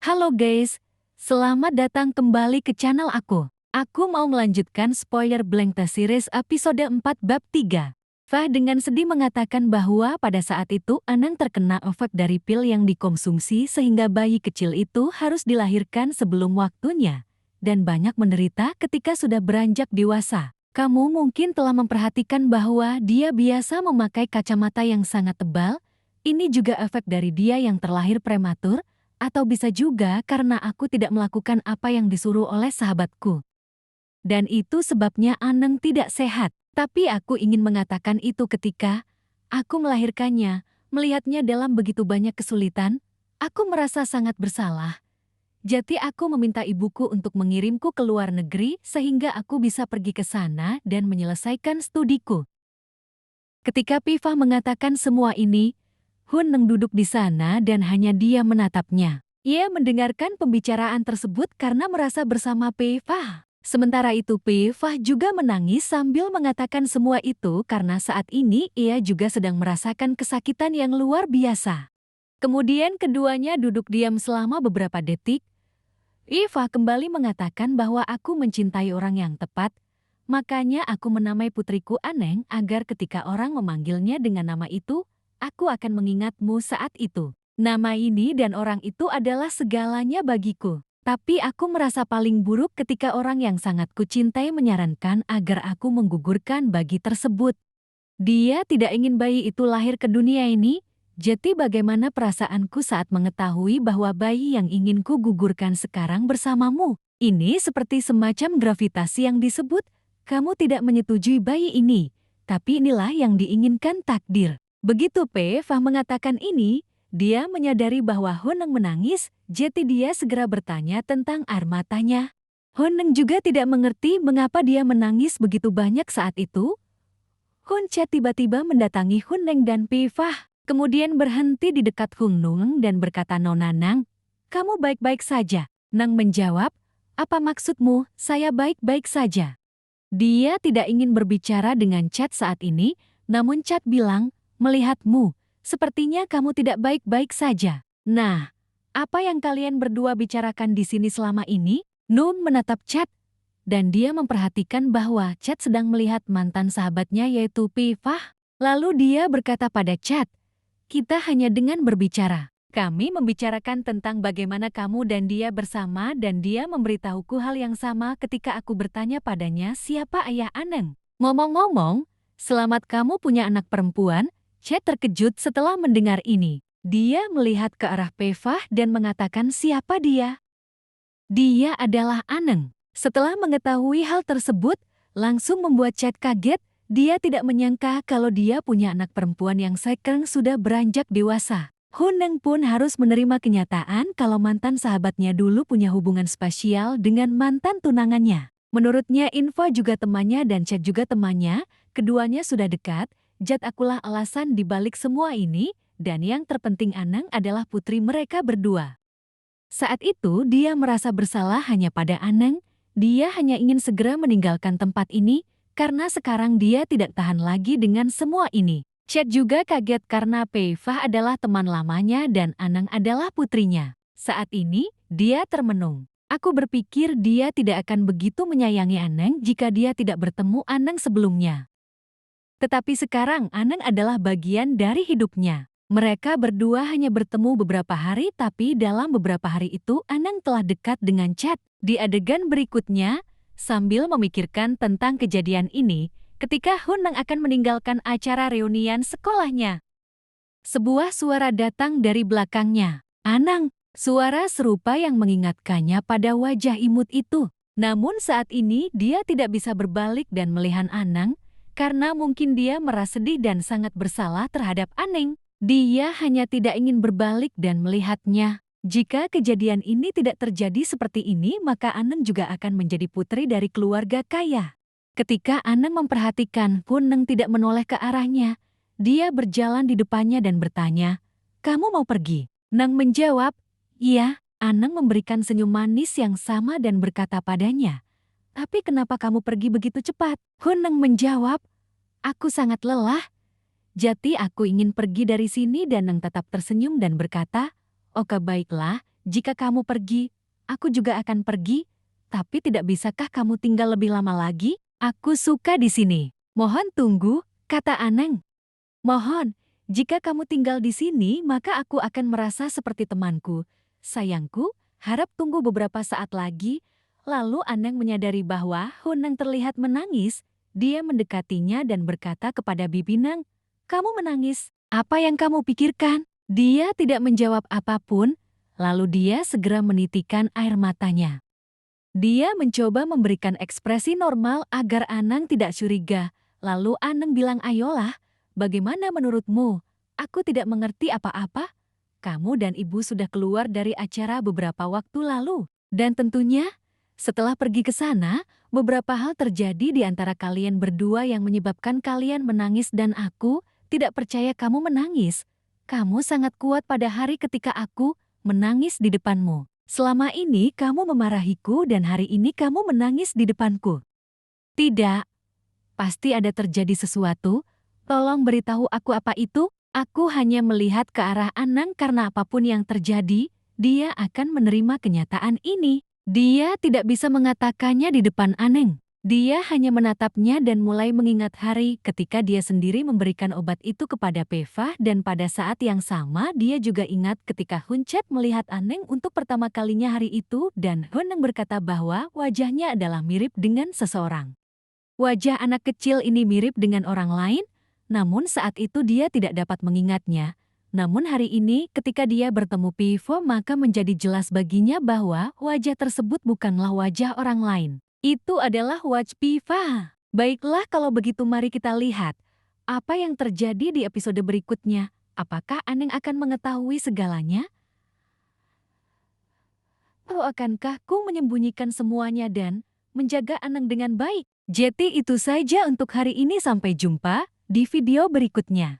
Halo guys, selamat datang kembali ke channel aku. Aku mau melanjutkan spoiler Blank Series episode 4 bab 3. Fah dengan sedih mengatakan bahwa pada saat itu Anang terkena efek dari pil yang dikonsumsi sehingga bayi kecil itu harus dilahirkan sebelum waktunya dan banyak menderita ketika sudah beranjak dewasa. Kamu mungkin telah memperhatikan bahwa dia biasa memakai kacamata yang sangat tebal. Ini juga efek dari dia yang terlahir prematur atau bisa juga karena aku tidak melakukan apa yang disuruh oleh sahabatku. Dan itu sebabnya Aneng tidak sehat. Tapi aku ingin mengatakan itu ketika aku melahirkannya, melihatnya dalam begitu banyak kesulitan, aku merasa sangat bersalah. Jadi aku meminta ibuku untuk mengirimku ke luar negeri sehingga aku bisa pergi ke sana dan menyelesaikan studiku. Ketika Pifah mengatakan semua ini, Hun Neng duduk di sana dan hanya dia menatapnya. Ia mendengarkan pembicaraan tersebut karena merasa bersama Pei Fah. Sementara itu Pei Fah juga menangis sambil mengatakan semua itu karena saat ini ia juga sedang merasakan kesakitan yang luar biasa. Kemudian keduanya duduk diam selama beberapa detik. Iva kembali mengatakan bahwa aku mencintai orang yang tepat, makanya aku menamai putriku Aneng agar ketika orang memanggilnya dengan nama itu, aku akan mengingatmu saat itu. Nama ini dan orang itu adalah segalanya bagiku. Tapi aku merasa paling buruk ketika orang yang sangat kucintai menyarankan agar aku menggugurkan bagi tersebut. Dia tidak ingin bayi itu lahir ke dunia ini, jadi bagaimana perasaanku saat mengetahui bahwa bayi yang ingin ku gugurkan sekarang bersamamu? Ini seperti semacam gravitasi yang disebut, kamu tidak menyetujui bayi ini, tapi inilah yang diinginkan takdir. Begitu P. Fah mengatakan ini, dia menyadari bahwa Honeng menangis, jadi dia segera bertanya tentang air matanya. Honeng juga tidak mengerti mengapa dia menangis begitu banyak saat itu. Huncet tiba-tiba mendatangi Honeng dan Pi Fah, kemudian berhenti di dekat Hung Nung dan berkata Nona Nang, kamu baik-baik saja. Nang menjawab, apa maksudmu, saya baik-baik saja. Dia tidak ingin berbicara dengan Chat saat ini, namun Chat bilang, melihatmu, sepertinya kamu tidak baik-baik saja. Nah, apa yang kalian berdua bicarakan di sini selama ini? Nun menatap Chat, dan dia memperhatikan bahwa Chat sedang melihat mantan sahabatnya yaitu Pifah. Lalu dia berkata pada Chat, kita hanya dengan berbicara. Kami membicarakan tentang bagaimana kamu dan dia bersama dan dia memberitahuku hal yang sama ketika aku bertanya padanya siapa ayah Aneng. Ngomong-ngomong, selamat kamu punya anak perempuan, Chet terkejut setelah mendengar ini. Dia melihat ke arah Pevah dan mengatakan siapa dia. Dia adalah Aneng. Setelah mengetahui hal tersebut, langsung membuat Chet kaget. Dia tidak menyangka kalau dia punya anak perempuan yang sekarang sudah beranjak dewasa. Huneng pun harus menerima kenyataan kalau mantan sahabatnya dulu punya hubungan spasial dengan mantan tunangannya. Menurutnya Info juga temannya dan Chet juga temannya, keduanya sudah dekat, Jat akulah alasan di balik semua ini, dan yang terpenting Anang adalah putri mereka berdua. Saat itu dia merasa bersalah hanya pada Anang, dia hanya ingin segera meninggalkan tempat ini, karena sekarang dia tidak tahan lagi dengan semua ini. Chat juga kaget karena Peifah adalah teman lamanya dan Anang adalah putrinya. Saat ini, dia termenung. Aku berpikir dia tidak akan begitu menyayangi Anang jika dia tidak bertemu Anang sebelumnya. Tetapi sekarang Anang adalah bagian dari hidupnya. Mereka berdua hanya bertemu beberapa hari tapi dalam beberapa hari itu Anang telah dekat dengan Chat. Di adegan berikutnya, sambil memikirkan tentang kejadian ini, ketika Hunang akan meninggalkan acara reunian sekolahnya. Sebuah suara datang dari belakangnya. Anang, suara serupa yang mengingatkannya pada wajah imut itu. Namun saat ini dia tidak bisa berbalik dan melihat Anang, karena mungkin dia merasa sedih dan sangat bersalah terhadap Aneng. Dia hanya tidak ingin berbalik dan melihatnya. Jika kejadian ini tidak terjadi seperti ini, maka Aneng juga akan menjadi putri dari keluarga kaya. Ketika Aneng memperhatikan Puneng tidak menoleh ke arahnya, dia berjalan di depannya dan bertanya, Kamu mau pergi? Neng menjawab, Iya, Aneng memberikan senyum manis yang sama dan berkata padanya, Tapi kenapa kamu pergi begitu cepat? Huneng menjawab, Aku sangat lelah. Jati aku ingin pergi dari sini dan Neng tetap tersenyum dan berkata, Oke baiklah, jika kamu pergi, aku juga akan pergi, tapi tidak bisakah kamu tinggal lebih lama lagi? Aku suka di sini. Mohon tunggu, kata Aneng. Mohon, jika kamu tinggal di sini, maka aku akan merasa seperti temanku. Sayangku, harap tunggu beberapa saat lagi. Lalu Aneng menyadari bahwa Huneng terlihat menangis. Dia mendekatinya dan berkata kepada Bibi Nang, Kamu menangis, apa yang kamu pikirkan? Dia tidak menjawab apa pun, lalu dia segera menitikan air matanya. Dia mencoba memberikan ekspresi normal agar Anang tidak curiga. Lalu Anang bilang, Ayolah, bagaimana menurutmu? Aku tidak mengerti apa-apa. Kamu dan ibu sudah keluar dari acara beberapa waktu lalu. Dan tentunya, setelah pergi ke sana, beberapa hal terjadi di antara kalian berdua yang menyebabkan kalian menangis dan aku tidak percaya kamu menangis. Kamu sangat kuat pada hari ketika aku menangis di depanmu. Selama ini kamu memarahiku dan hari ini kamu menangis di depanku. Tidak. Pasti ada terjadi sesuatu. Tolong beritahu aku apa itu. Aku hanya melihat ke arah Anang karena apa pun yang terjadi, dia akan menerima kenyataan ini. Dia tidak bisa mengatakannya di depan Aneng. Dia hanya menatapnya dan mulai mengingat hari ketika dia sendiri memberikan obat itu kepada Peva dan pada saat yang sama dia juga ingat ketika Huncet melihat Aneng untuk pertama kalinya hari itu dan Huneng berkata bahwa wajahnya adalah mirip dengan seseorang. Wajah anak kecil ini mirip dengan orang lain, namun saat itu dia tidak dapat mengingatnya. Namun hari ini ketika dia bertemu Pivo maka menjadi jelas baginya bahwa wajah tersebut bukanlah wajah orang lain. Itu adalah Watch Piva. Baiklah kalau begitu mari kita lihat apa yang terjadi di episode berikutnya. Apakah Aneng akan mengetahui segalanya? Atau akankah Ku menyembunyikan semuanya dan menjaga Aneng dengan baik? Jadi itu saja untuk hari ini sampai jumpa di video berikutnya.